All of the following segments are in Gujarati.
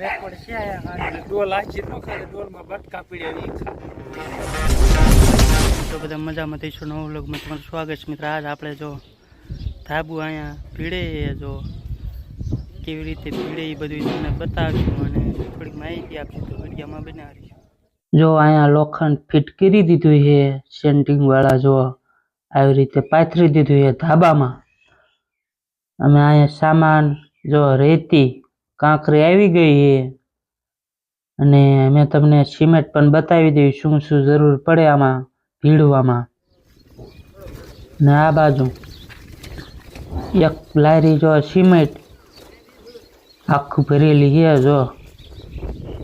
રેકોર્ડ છે અને ડોલ આજી નો ખાતે ડોલમાં બટકા પીડ્યા ઈ ખા. તો બધા મજામાં થઈશું નવું વ્લોગમાં તમારું સ્વાગત છે મિત્ર. આજ આપણે જો ધાબુ અહીંયા ભીડે જો કેવી રીતે ભીડે એ બધું તમને બતાવીશું અને થોડીક માહિતી આપશું તો વિડીયોમાં બનાવીશું. જો અહીંયા લોખંડ ફિટ કરી દીધું છે સેન્ટિંગ વાળા જો આવી રીતે પાથરી દીધું છે ધાબામાં. અમે અહીંયા સામાન જો રેતી કાંકરી આવી ગઈ છે અને મેં તમને સિમેન્ટ પણ બતાવી દઈ શું શું જરૂર પડે આમાં ભીડવામાં. ને આ બાજુ એક લારી જો સિમેન્ટ આખું ભરેલી છે જો.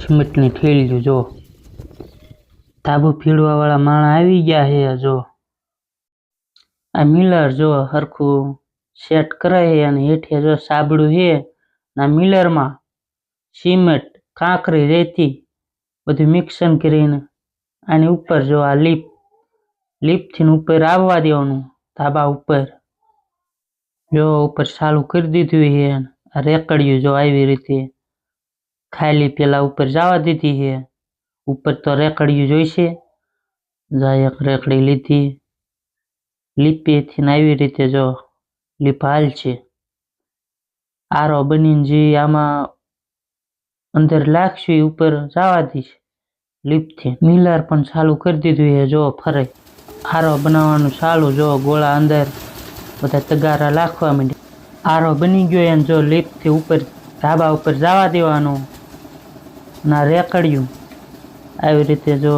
સિમેન્ટની ઠેલી જો. ધાબુ ભીડવા વાળા માણસ આવી ગયા છે જો. આ મિલર જો હરખું સેટ કરાય અને હેઠે જો સાબડું છે ના મિલરમાં સિમેન્ટ કાંકરી રેતી બધું મિક્સન કરીને આની ઉપર જો આ લીપ લીપથી ઉપર આવવા દેવાનું, ધાબા ઉપર. જો ઉપર ચાલુ કરી દીધું છે આ રેકડિયું જો આવી રીતે ખાલી પેલા ઉપર જવા દીધી છે ઉપર તો રેકડીયું જોઈશે. જાય એક રેકડી લીધી લીપેથી આવી રીતે જો લીપ હાલ છે આરો બનીને જે આમાં અંદર લાગશે એ ઉપર જવા દઈશ લીપથી મિલર પણ ચાલુ કરી દીધું એ જો ફરે. આરો બનાવવાનું ચાલુ, જો ગોળા અંદર બધા તગારા લાખવા માંડે આરો બની ગયો એને જો લીપથી ઉપર, ધાબા ઉપર જવા દેવાનું ના રેકડિયું. આવી રીતે જો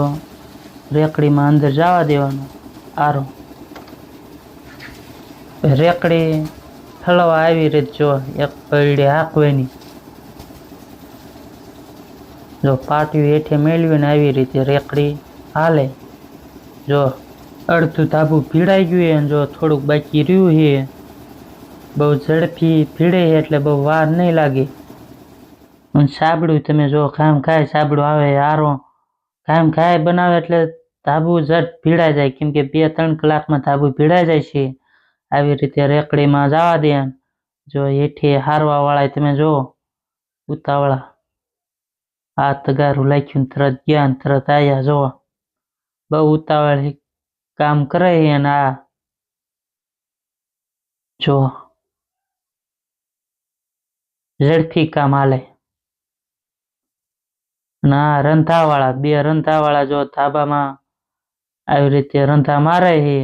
રેકડીમાં અંદર જવા દેવાનું, આરો. રેકડી ઠલવા આવી રીતે જો એક પલડી હાંકવાની. જો પાટિયું હેઠે મેળવીને આવી રીતે રેકડી હાલે. જો અડધું ધાબુ ભીડાઈ ગયું અને જો થોડુંક બાકી રહ્યું છે, બહુ ઝડપી ભીડે છે એટલે બહુ વાર નહીં લાગે. અને સાબડું તમે જો કામ ખાય સાબડું આવે આરો કામ ખાય બનાવે એટલે ધાબુ ઝટ ભીડાઈ જાય. કેમ કે બે ત્રણ કલાકમાં ધાબુ ભીડાઈ જાય છે. આવી રીતે રેકડીમાં જવા દે જો હેઠે હારવા વાળા તમે જો, ઉતાવળા. આ તગારું લાખ્યું ને તરત ગયા ને તરત આયા, જો. બહુ ઉતાવળ કામ કરે છે અને આ. જો. ઝડપી કામ હાલે. અને આ રંધાવાળા, બે રંધાવાળા જો ધાબામાં આવી રીતે રંધા મારે છે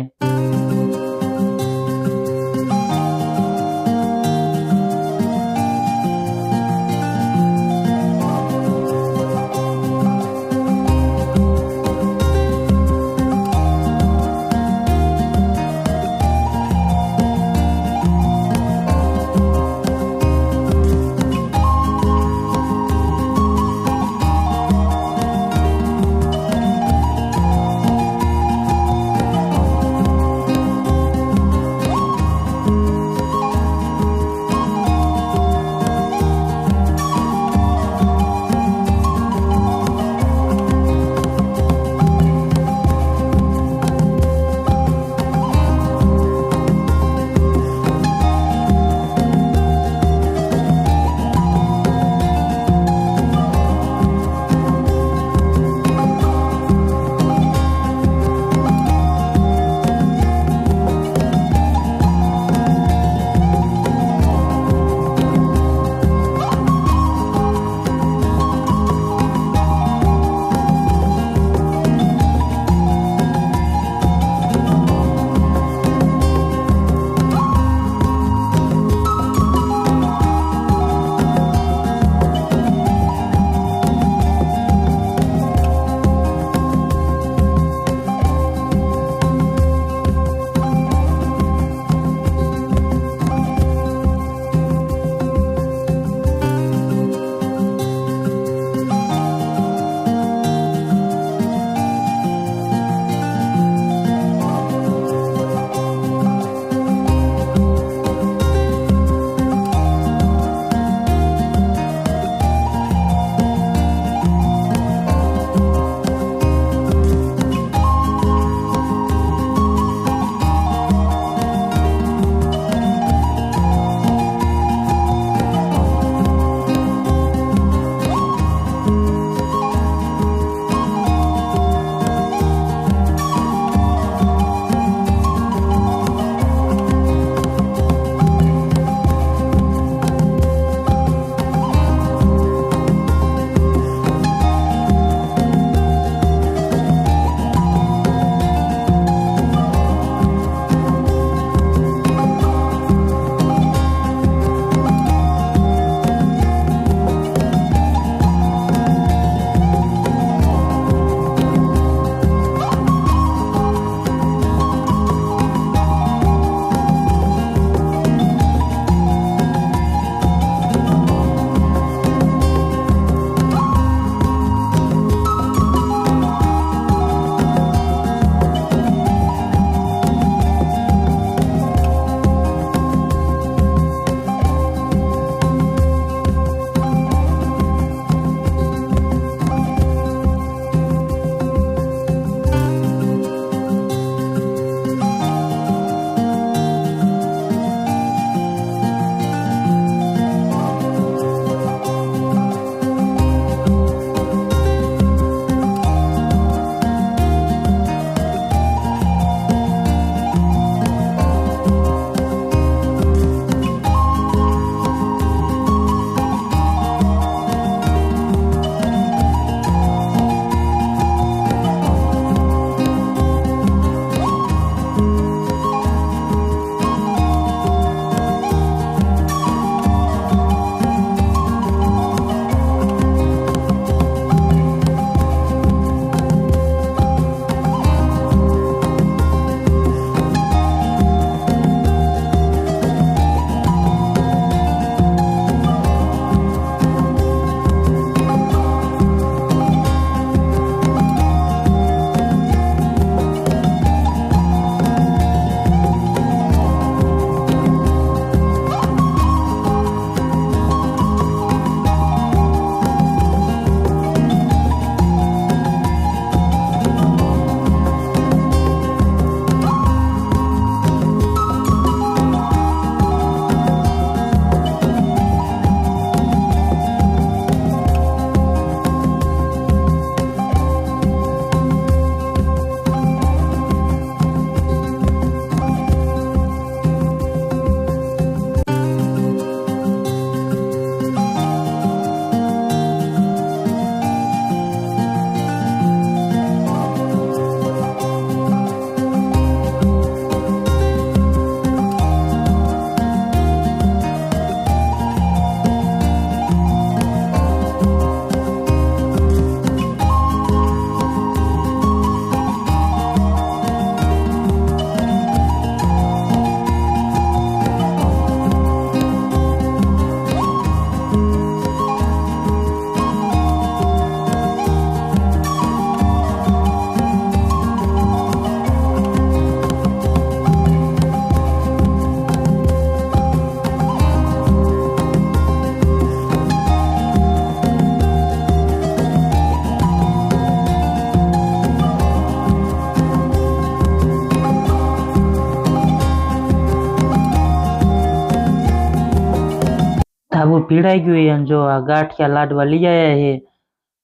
ધાબુ પીડાઈ ગયું છે અને જો આ ગાંઠિયા લાડવા લઈ આવ્યા છે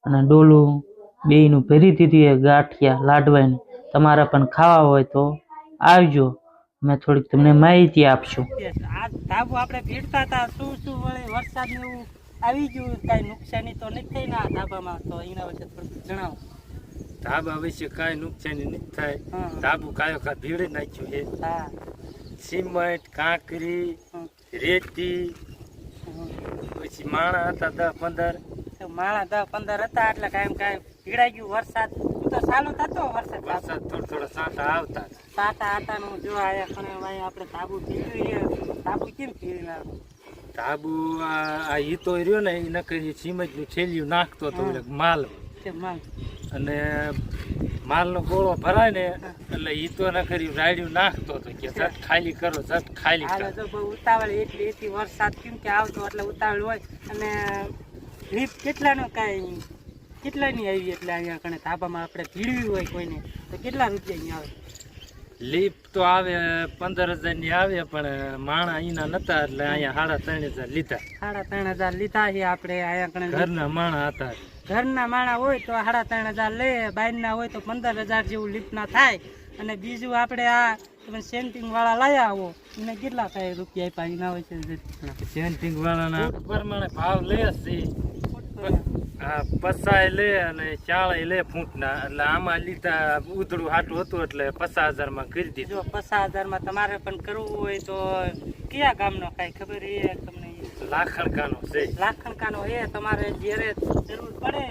અને ડોલું બેયનું ભરી દીધું છે ગાંઠિયા લાડવાની. તમારે પણ ખાવા હોય તો આવજો. અમે થોડીક તમને માહિતી આપશું. આ ધાબુ આપણે ભીડતા હતા શું શું વળે વરસાદ ને એવું આવી ગયું કાંઈ નુકસાની તો નથી થઈ ના ધાબામાં? તો એના વિશે થોડુંક જણાવો. ધાબા વિશે કાંઈ નુકસાની નથી થાય. હા. ધાબુ કાયો કા ભીડી નાખ્યું છે. હા. સિમેન્ટ કાંકરી રેતી પછી માણા હતા દસ પંદર. માણા દસ પંદર હતા એટલે કાયમ કાંઈ ભીડાઈ ગયું વરસાદ. તો ચાલુ થતો વરસાદ વરસાદ થોડો થોડો સાંટા આવતા સાટા આટાનું જો આયા ખણે ભાઈ આપણે તાબુ ભીડવી તાબુ કેમ નાખું ધાબુ આ ઈતો રહ્યો ને એ નકરી સિમેન્ટનું છેલ્યું નાખતો તો માલ. માલ. અને માલનો ગોળો ભરાય ને એટલે ઈતો નકરી રાયડ્યું નાખતો હતો કે ઝટ ખાલી કરો ઝટ ખાલી કરો. તો બહુ ઉતાવળ એટલી એટલી વરસાદ કેમ કે આવતો એટલે ઉતાવળ હોય. અને લીપ કેટલાનો કાંઈ કેટલાની આવી એટલે અહીંયા કણે ધાબામાં આપણે ભીડવી હોય કોઈને તો કેટલા રૂપિયાની આવે? લીપ તો આવે પંદર હજારની આવે પણ માણા અહીંના નતા એટલે અહીંયા સાડા ત્રણ હજાર લીધા. સાડા ત્રણ હજાર લીધા છે આપણે અહીંયા કણે ઘરના માણા હતા. ઘરના માણા હોય તો સાડા ત્રણ હજાર લે બહારના હોય તો પંદર હજાર જેવું લીપના થાય. અને બીજું આપણે આ તમે સેન્ટિંગ વાળા લાયા આવો એને કેટલા થાય રૂપિયા આપ્યા ના હોય છે સેન્ટિંગ વાળાના પ્રમાણે ભાવ લે છે. હા પસાય લે અને ચાળે લે ફૂટના. એટલે આમાં લીધા ઉધડું હાટું હતું એટલે પચાસ હજારમાં કરી દીધું. પચાસ હજારમાં તમારે પણ કરવું હોય તો કયા ગામનો કાંઈ ખબર? એ તમને લાખણકાનો છે. લાખણકાનો એ તમારે જ્યારે જરૂર પડે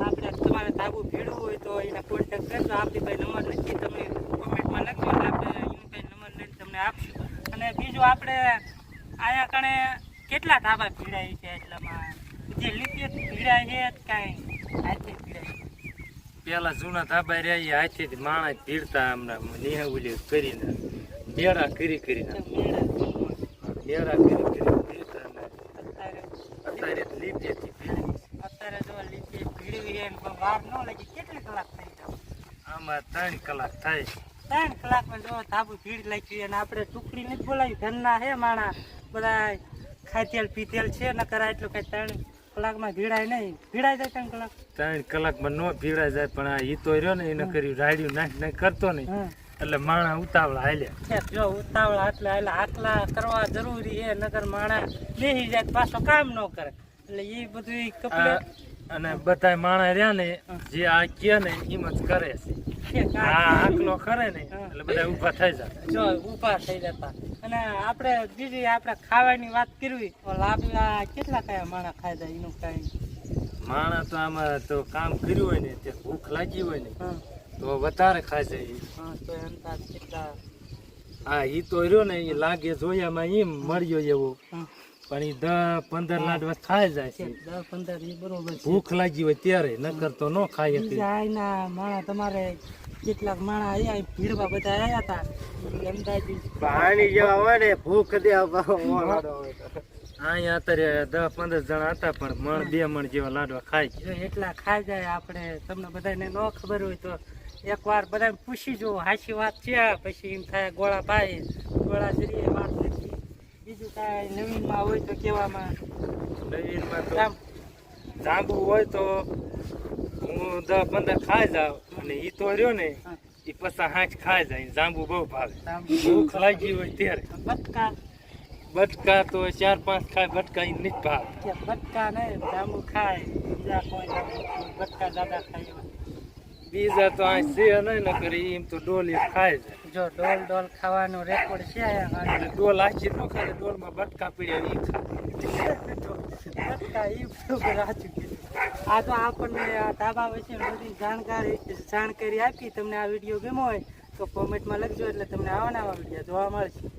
આપણે તમારે તાબુ ભીડવું હોય તો એને કોન્ટેક્ટ કરજો. આપણી ભાઈ નંબર નથી. તમે કોમેન્ટમાં લખજો એટલે આપણે એનું કંઈ નંબર લઈને તમને આપશું. અને બીજું આપણે આયા કણે કેટલા ધાબા ભીડાય છે એટલામાં? જે લીપીએ ભીડાય છે કાંઈ હાથે ભીડાય પેલા જૂના ધાબા રહ્યા એ હાથેથી માણા ભીડતા હમણાં નિહાવલી કરીને મેળા કરી કરીને. મેળા કરી કરી અત્યારે અત્યારે જો લીપીએ ભીડવી છે વાર ન લાગી. કેટલી કલાક થઈ જાય આમાં? ત્રણ કલાક થાય. ત્રણ કલાકમાં જો ભીડ લાગી અને આપણે ટુકડી નથી બોલાવી. ઘરના હે માણા બધા ખાધેલ પીધેલ છે ન કરાય એટલું કઈ ત્રણ કલાકમાં ભીડાય નહીં. ભીડાય જાય ત્રણ કલાક? ત્રણ કલાકમાં નો ભીડા જાય પણ આ ઈ તો રહ્યો ને એને કરી રાડ્યું નાખ નાખ કરતો નહીં. એટલે માણા ઉતાવળા હાલ્યા જો ઉતાવળ એટલે એટલે આટલા કરવા જરૂરી છે નગર માણા બેસી જાય પાછો કામ ન કરે. એટલે એ બધું ઈ અને બધા માણસ રહ્યા ને જે આ કે ને એમ જ કરે છે. આ. આકલો કરે ને એટલે બધા ઊભા થઈ જાય. જો ઊભા થઈ જતા. અને આપણે બીજી આપણે ખાવાની વાત કરવી તો લાભ આ કેટલા કયા માણસ ખાઈ જાય એનું કાંઈ? માણસ તો આમાં તો કામ કર્યું હોય ને તે ભૂખ લાગી હોય ને તો વધારે ખાઈ જાય તો અંદાજ કેટલા હા એ તો રહ્યો ને એ લાગે જોયામાં એમ મળ્યો એવો. પણ ઈ દસ પંદર લાડવા ખાઈ જાય છે. દસ પંદર એ બરોબર ભૂખ લાગી હોય ત્યારે નકર તો ન ખાય હતી. ના માણા તમારે કેટલાક માણા આયા ભીડવા બધા આયા હતા. અંદાજી પાણી જેવા હોય ને ભૂખ દે અહીંયા અત્યારે દસ પંદર જણા હતા પણ મણ બે મણ જેવા લાડવા ખાય જો એટલા ખાઈ જાય આપણે તમને બધાને ન ખબર હોય તો એકવાર બધાને પૂછી જુઓ હાચી વાત છે પછી એમ થાય ગોળા ભાઈ ગોળા જરીએ વાત કાંઈ નવીનમાં હોય તો કહેવામાં. નવીનમાં તો જાંબુ હોય તો હું દસ પંદર ખાઈ જાઉં. અને ઈ તો રહ્યો ને એ પસા હાંચ ખાઈ જાય. જાંબુ બહુ ભાવે. ભૂખ લાગી હોય ત્યારે. બટકા. બટકા તો ચાર પાંચ ખાય બટકા નથી ભાવે. બટકા નહીં જાંબુ ખાય. બીજા કોઈ બટકા દાદા ખાય. બીજા તો આ છે નહીં ન કરી એમ તો ડોલી ખાય જાય જો ડોલ ડોલ ખાવાનો રેકોર્ડ છે અને ડોલ આખી ન ખાય ડોલમાં બટકા પીડ્યા ઈ ખાય. બટકા બધું રાચું કીધું. આ તો આપણને આ ધાબા વિશે બધી જાણકારી જાણકારી આપી. તમને આ વીડિયો ગમ્યો હોય તો કોમેન્ટમાં લખજો એટલે તમને આવા નવા વીડિયો જોવા મળશે.